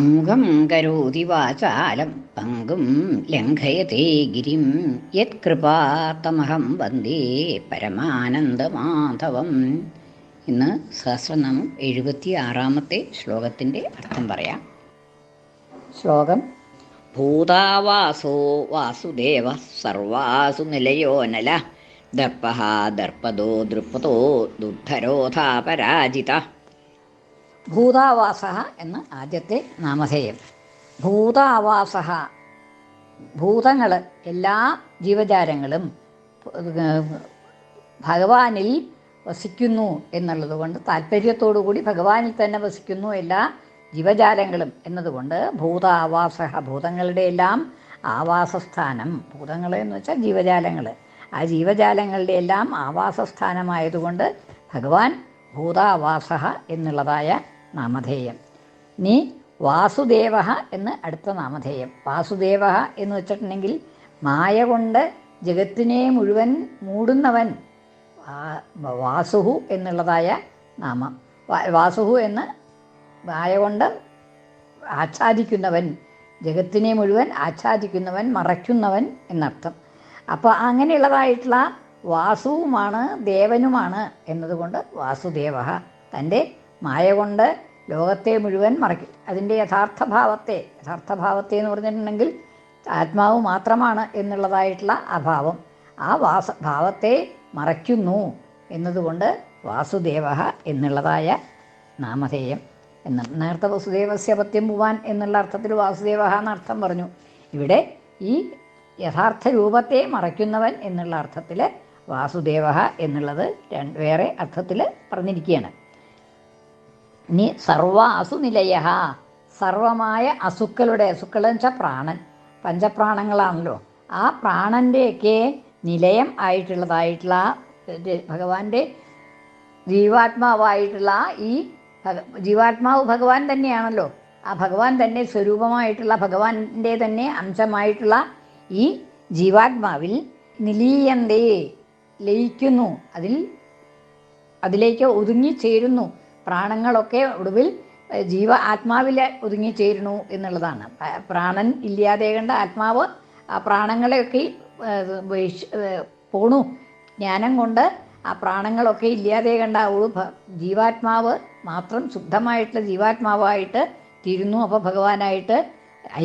മൂകം കരോതി വാചാലം പങ്കും ലംഘയത്തെ ഗിരിം. യത്കൃപാത്തമഹം വന്ദേ പരമാനന്ദമാധവം. ഇന്ന് സഹസ്രനാമം എഴുപത്തി ആറാമത്തെ ശ്ലോകത്തിന്റെ അർത്ഥം പറയാം. ശ്ലോകം ഭൂതാവാസോ വാസുദേവ സർവാസു നിലയോനല ദർപ്പ ദർപ്പദോ ദൃപ്പതോ ദുദ്ധരോധാപരാജിത. ഭൂതാവാസ എന്ന് ആദ്യത്തെ നാമധേയം. ഭൂതാവാസ ഭൂതങ്ങൾ എല്ലാ ജീവജാലങ്ങളും ഭഗവാനിൽ വസിക്കുന്നു എന്നുള്ളത് കൊണ്ട് താല്പര്യത്തോടുകൂടി ഭഗവാനിൽ തന്നെ വസിക്കുന്നു എല്ലാ ജീവജാലങ്ങളും എന്നതുകൊണ്ട് ഭൂതാവാസ ഭൂതങ്ങളുടെ എല്ലാം ആവാസസ്ഥാനം. ഭൂതങ്ങൾ എന്ന് വെച്ചാൽ ജീവജാലങ്ങൾ ആ ജീവജാലങ്ങളുടെ എല്ലാം ആവാസസ്ഥാനമായതുകൊണ്ട് ഭഗവാൻ ഭൂതാവാസ എന്നുള്ളതായ നാമധേയം. നീ വാസുദേവ എന്ന് അടുത്ത നാമധേയം. വാസുദേവ എന്ന് വെച്ചിട്ടുണ്ടെങ്കിൽ മായ കൊണ്ട് ജഗത്തിനെ മുഴുവൻ മൂടുന്നവൻ വാസുഹു എന്നുള്ളതായ നാമം. വാസുഹു എന്ന് മായ കൊണ്ട് ആച്ഛാദിക്കുന്നവൻ ജഗത്തിനെ മുഴുവൻ ആച്ഛാദിക്കുന്നവൻ മറയ്ക്കുന്നവൻ എന്നർത്ഥം. അപ്പോൾ അങ്ങനെയുള്ളതായിട്ടുള്ള വാസുവുമാണ് ദേവനുമാണ് എന്നതുകൊണ്ട് വാസുദേവ തന്റെ മായ കൊണ്ട് ലോകത്തെ മുഴുവൻ മറക്കി. അതിന്റെ യഥാർത്ഥ ഭാവത്തെ യഥാർത്ഥ ഭാവത്തെ എന്ന് പറഞ്ഞിട്ടുണ്ടെങ്കിൽ ആത്മാവ് മാത്രമാണ് എന്നുള്ളതായിട്ടുള്ള അഭാവം ആ വാസ ഭാവത്തെ മറയ്ക്കുന്നു എന്നതുകൊണ്ട് വാസുദേവ എന്നുള്ളതായ നാമധേയം. എന്ന് നേരത്തെ വസുദേവസ്യ പത്യം പോവാൻ എന്നുള്ള അർത്ഥത്തിൽ വാസുദേവ എന്നർത്ഥം പറഞ്ഞു. ഇവിടെ ഈ യഥാർത്ഥ രൂപത്തെ മറയ്ക്കുന്നവൻ എന്നുള്ള അർത്ഥത്തിൽ വാസുദേവ എന്നുള്ളത് വേറെ അർത്ഥത്തിൽ പറഞ്ഞിരിക്കുകയാണ്. ഇനി സർവ അസുനിലയ സർവമായ അസുക്കളുടെ അസുക്കൾ എന്ന് വെച്ചാൽ പ്രാണൻ പഞ്ചപ്രാണങ്ങളാണല്ലോ. ആ പ്രാണന്റെയൊക്കെ നിലയം ആയിട്ടുള്ളതായിട്ടുള്ള ഭഗവാന്റെ ജീവാത്മാവായിട്ടുള്ള ഈ ജീവാത്മാവ് ഭഗവാൻ തന്നെയാണല്ലോ. ആ ഭഗവാൻ തന്നെ സ്വരൂപമായിട്ടുള്ള ഭഗവാന്റെ തന്നെ അംശമായിട്ടുള്ള ഈ ജീവാത്മാവിൽ നിലീയന്തേ. ലയിക്കുന്നു. അതിൽ അതിലേക്ക് ഒതുങ്ങിച്ചേരുന്നു പ്രാണങ്ങളൊക്കെ ഒടുവിൽ ജീവ ആത്മാവിൽ ഒതുങ്ങിച്ചേരുന്നു എന്നുള്ളതാണ്. പ്രാണൻ ഇല്ലാതെ കണ്ട ആത്മാവ് ആ പ്രാണങ്ങളെയൊക്കെ പോണു. ജ്ഞാനം കൊണ്ട് ആ പ്രാണങ്ങളൊക്കെ ഇല്ലാതെ കണ്ട ജീവാത്മാവ് മാത്രം ശുദ്ധമായിട്ടുള്ള ജീവാത്മാവായിട്ട് തീരുന്നു. അപ്പോൾ ഭഗവാനായിട്ട്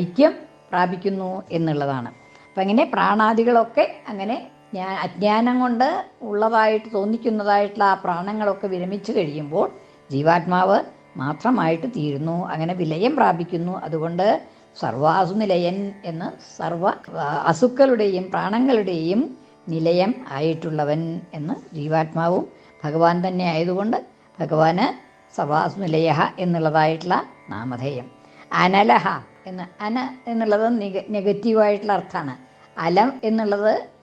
ഐക്യം പ്രാപിക്കുന്നു എന്നുള്ളതാണ്. അപ്പം അങ്ങനെ പ്രാണാദികളൊക്കെ അങ്ങനെ ഞാൻ അജ്ഞാനം കൊണ്ട് ഉള്ളതായിട്ട് തോന്നിക്കുന്നതായിട്ടുള്ള ആ പ്രാണങ്ങളൊക്കെ വിരമിച്ചു കഴിയുമ്പോൾ ജീവാത്മാവ് മാത്രമായിട്ട് തീരുന്നു. അങ്ങനെ വിലയം പ്രാപിക്കുന്നു. അതുകൊണ്ട് സർവാസു നിലയൻ എന്ന് സർവ അസുക്കളുടെയും പ്രാണങ്ങളുടെയും നിലയം ആയിട്ടുള്ളവൻ എന്ന് ജീവാത്മാവും ഭഗവാൻ തന്നെ ആയതുകൊണ്ട് ഭഗവാന് സർവാസു എന്നുള്ളതായിട്ടുള്ള നാമധേയം. അനലഹ എന്ന് അന എന്നുള്ളത് നെഗറ്റീവായിട്ടുള്ള അർത്ഥമാണ്. അലം എന്നുള്ളത്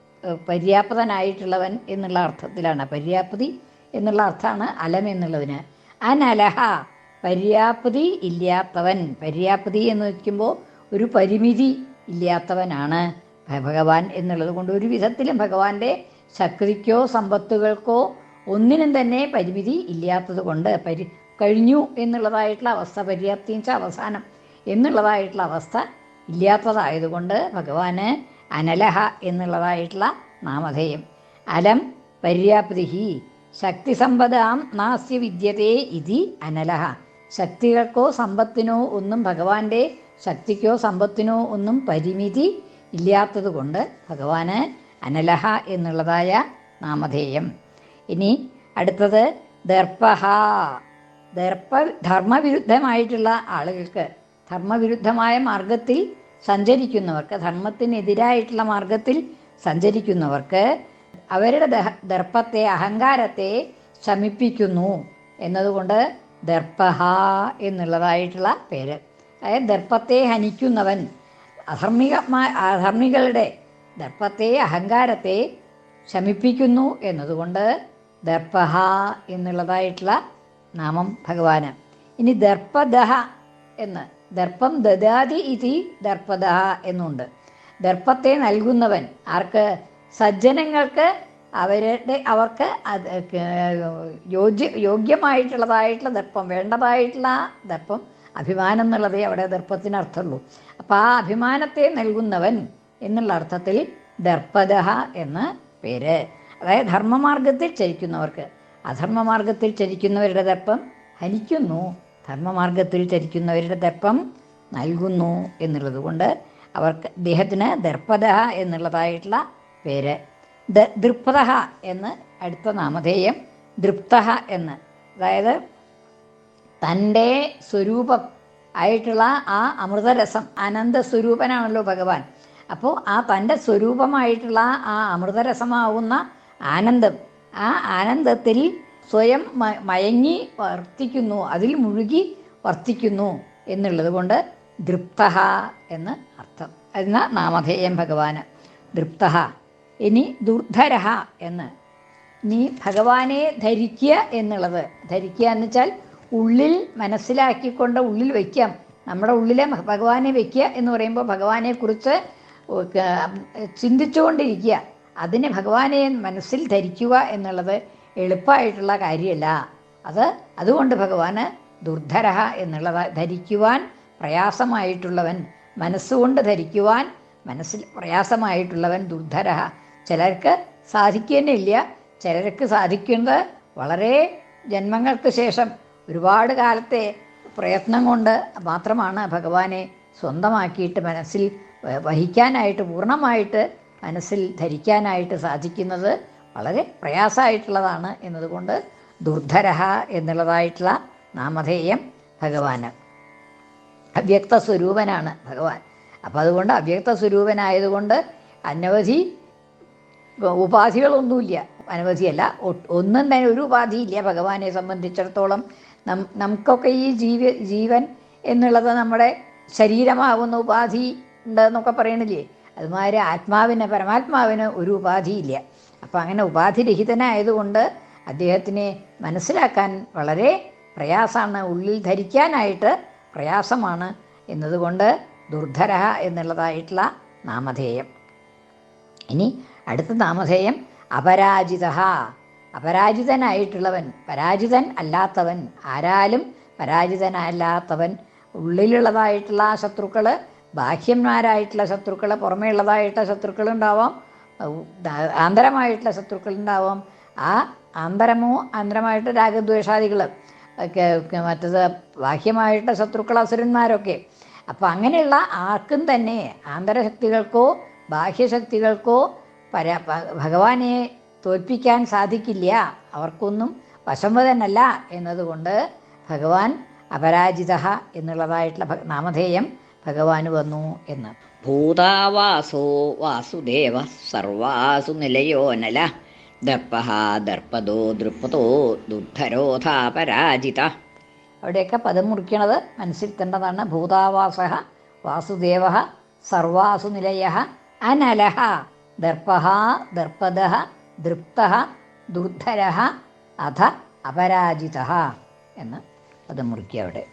പര്യാപ്തനായിട്ടുള്ളവൻ എന്നുള്ള അർത്ഥത്തിലാണ്. പര്യാപ്തി എന്നുള്ള അർത്ഥമാണ് അലം എന്നുള്ളതിന്. അനലഹ പര്യാപ്തി ഇല്ലാത്തവൻ. പര്യാപ്തി എന്ന് വയ്ക്കുമ്പോൾ ഒരു പരിമിതി ഇല്ലാത്തവനാണ് ഭഗവാൻ എന്നുള്ളത് കൊണ്ട് ഒരു വിധത്തിലും ഭഗവാന്റെ ശക്തിക്കോ സമ്പത്തുകൾക്കോ ഒന്നിനും തന്നെ പരിമിതി ഇല്ലാത്തത് കൊണ്ട് പരി കഴിഞ്ഞു എന്നുള്ളതായിട്ടുള്ള അവസ്ഥ പര്യാപ്തി അവസാനം എന്നുള്ളതായിട്ടുള്ള അവസ്ഥ ഇല്ലാത്തതായതുകൊണ്ട് ഭഗവാന് അനലഹ എന്നുള്ളതായിട്ടുള്ള നാമധേയം. അലം പര്യാപ്തിഹി. ശക്തിസമ്പദാം നാസ്യ വിദ്യതേ ഇതി അനലഹ. ശക്തികൾക്കോ സമ്പത്തിനോ ഒന്നും ഭഗവാന്റെ ശക്തിക്കോ സമ്പത്തിനോ ഒന്നും പരിമിതി ഇല്ലാത്തതുകൊണ്ട് ഭഗവാന് അനലഹ എന്നുള്ളതായ നാമധേയം. ഇനി അടുത്തത് ദർപ്പഹ. ദർപ്പ ധർമ്മവിരുദ്ധമായിട്ടുള്ള ആളുകൾക്ക് ധർമ്മവിരുദ്ധമായ മാർഗത്തിൽ സഞ്ചരിക്കുന്നവർക്ക് ധർമ്മത്തിനെതിരായിട്ടുള്ള മാർഗത്തിൽ സഞ്ചരിക്കുന്നവർക്ക് അവരുടെ ദർപ്പത്തെ അഹങ്കാരത്തെ ശമിപ്പിക്കുന്നു എന്നതുകൊണ്ട് ദർപ്പഹ എന്നുള്ളതായിട്ടുള്ള പേര്. അതായത് ദർപ്പത്തെ ഹനിക്കുന്നവൻ അധർമ്മികമായ അധർമ്മികളുടെ ദർപ്പത്തെ അഹങ്കാരത്തെ ശമിപ്പിക്കുന്നു എന്നതുകൊണ്ട് ദർപ്പഹ എന്നുള്ളതായിട്ടുള്ള നാമം ഭഗവാന്. ഇനി ദർപ്പദഹ എന്ന് ദർപ്പം ദദാതി ഇതി ദർപ്പത എന്നുണ്ട്. ദർപ്പത്തെ നൽകുന്നവൻ ആർക്ക്? സജ്ജനങ്ങൾക്ക് അവരുടെ അവർക്ക് യോജ്യ യോഗ്യമായിട്ടുള്ളതായിട്ടുള്ള ദർപ്പം വേണ്ടതായിട്ടുള്ള ദർപ്പം അഭിമാനം എന്നുള്ളതേ അവിടെ ദർപ്പത്തിന് അർത്ഥമുള്ളൂ അപ്പോൾ ആ അഭിമാനത്തെ നൽകുന്നവൻ എന്നുള്ള അർത്ഥത്തിൽ ദർപ്പദ എന്ന് പേര്. അതായത് ധർമ്മമാർഗത്തിൽ ചരിക്കുന്നവർക്ക് അധർമ്മമാർഗത്തിൽ ചരിക്കുന്നവരുടെ ദർപ്പം ഹനിക്കുന്നു. ധർമ്മമാർഗത്തിൽ ചരിക്കുന്നവരുടെ ദർപ്പം നൽകുന്നു എന്നുള്ളത് കൊണ്ട് അവർക്ക് അദ്ദേഹത്തിന് ദർപ്പത എന്നുള്ളതായിട്ടുള്ള പേര്. ദ ദൃപ്ത എന്ന് അടുത്ത നാമധേയം ദൃപ്ത എന്ന്. അതായത് തന്റെ സ്വരൂപം ആയിട്ടുള്ള ആ അമൃതരസം അനന്ത സ്വരൂപനാണല്ലോ ഭഗവാൻ. അപ്പോൾ ആ തന്റെ സ്വരൂപമായിട്ടുള്ള ആ അമൃതരസമാവുന്ന ആനന്ദം ആ ആനന്ദത്തിൽ സ്വയം മയങ്ങി വർത്തിക്കുന്നു അതിൽ മുഴുകി വർത്തിക്കുന്നു എന്നുള്ളത് കൊണ്ട് ദൃപ്ത എന്ന് അർത്ഥം. എന്ന നാമധേയം ഭഗവാന്. ദൃപ്ത ഇനി ദുർധര എന്ന്. നീ ഭഗവാനെ ധരിക്കുക എന്നുള്ളത്. ധരിക്കുക എന്ന് വെച്ചാൽ ഉള്ളിൽ മനസ്സിലാക്കിക്കൊണ്ട് ഉള്ളിൽ വയ്ക്കാം. നമ്മുടെ ഉള്ളിലെ ഭഗവാനെ വയ്ക്കുക എന്ന് പറയുമ്പോൾ ഭഗവാനെക്കുറിച്ച് ചിന്തിച്ചുകൊണ്ടിരിക്കുക അതിനെ ഭഗവാനെ മനസ്സിൽ ധരിക്കുക എന്നുള്ളത് എളുപ്പമായിട്ടുള്ള കാര്യമല്ല അത് അതുകൊണ്ട് ഭഗവാന് ദുർധരഹ എന്നുള്ളത് ധരിക്കുവാൻ പ്രയാസമായിട്ടുള്ളവൻ മനസ്സുകൊണ്ട് ധരിക്കുവാൻ മനസ്സിൽ പ്രയാസമായിട്ടുള്ളവൻ ദുർധരഹ. ചിലർക്ക് സാധിക്കുന്നില്ല. ചിലർക്ക് സാധിക്കുന്നത് വളരെ ജന്മങ്ങൾക്ക് ശേഷം ഒരുപാട് കാലത്തെ പ്രയത്നം കൊണ്ട് മാത്രമാണ് ഭഗവാനെ സ്വന്തമാക്കിയിട്ട് മനസ്സിൽ വഹിക്കാനായിട്ട് പൂർണമായിട്ട് മനസ്സിൽ ധരിക്കാനായിട്ട് സാധിക്കുന്നത്. വളരെ പ്രയാസമായിട്ടുള്ളതാണ് എന്നതുകൊണ്ട് ദുർധരഹ എന്നുള്ളതായിട്ടുള്ള നാമധേയം ഭഗവാന്. അവ്യക്ത സ്വരൂപനാണ് ഭഗവാൻ. അപ്പം അതുകൊണ്ട് അവ്യക്ത സ്വരൂപനായതുകൊണ്ട് അനവധി ഉപാധികളൊന്നുമില്ല. അനവധിയല്ല ഒന്നും തന്നെ ഒരു ഉപാധിയില്ല ഭഗവാനെ സംബന്ധിച്ചിടത്തോളം. നം നമുക്കൊക്കെ ഈ ജീവ ജീവൻ എന്നുള്ളത് നമ്മുടെ ശരീരമാകുന്ന ഉപാധി ഉണ്ടെന്നൊക്കെ പറയണില്ലേ? അതുമാതിരി ആത്മാവിന് പരമാത്മാവിന് ഒരു ഉപാധിയില്ല. അപ്പം അങ്ങനെ ഉപാധിരഹിതനായതുകൊണ്ട് അദ്ദേഹത്തിനെ മനസ്സിലാക്കാൻ വളരെ പ്രയാസമാണ് ഉള്ളിൽ ധരിക്കാനായിട്ട് പ്രയാസമാണ് എന്നതുകൊണ്ട് ദുർധര എന്നുള്ളതായിട്ടുള്ള നാമധേയം. ഇനി അടുത്ത നാമധേയം അപരാജിത അപരാജിതനായിട്ടുള്ളവൻ പരാജിതൻ അല്ലാത്തവൻ ആരാലും പരാജിതനല്ലാത്തവൻ ഉള്ളിലുള്ളതായിട്ടുള്ള ശത്രുക്കൾ ബാഹ്യന്മാരായിട്ടുള്ള ശത്രുക്കൾ പുറമേ ഉള്ളതായിട്ടുള്ള ശത്രുക്കൾ ഉണ്ടാവാം ആന്തരമായിട്ടുള്ള ശത്രുക്കൾ ഉണ്ടാവാം. ആ ആന്തരമോ ആന്തരമായിട്ട് രാഗദ്വേഷാദികൾ മറ്റത് ബാഹ്യമായിട്ടുള്ള ശത്രുക്കൾ അസുരന്മാരൊക്കെ. അപ്പം അങ്ങനെയുള്ള ആർക്കും തന്നെ ആന്തരശക്തികൾക്കോ ബാഹ്യശക്തികൾക്കോ പര ഭഗവാനെ തോൽപ്പിക്കാൻ സാധിക്കില്ല. അവർക്കൊന്നും വശംവദനല്ല എന്നതുകൊണ്ട് ഭഗവാൻ അപരാജിത എന്നുള്ളതായിട്ടുള്ള നാമധേയം ഭഗവാന് വന്നു എന്ന്. ഭൂതാവാസോ വാസുദേവ സർവാസു നിലയോനല ദർപ്പ ദർപ്പതോ ദൃപ്പതോ ദുദ്ധരോധാപരാജിത അവിടെയൊക്കെ പദം മുറിക്കണത് മനസ്സിരുത്തേണ്ടതാണ് ഭൂതാവാസ വാസുദേവ സർവാസു നിലയ അനലഹ. ദർപ്പ ദർപ്പദ ദൃപ്ത ദുർധര അധ അപരാജിത എന്ന് പദം മുറിക്കുക അവിടെ.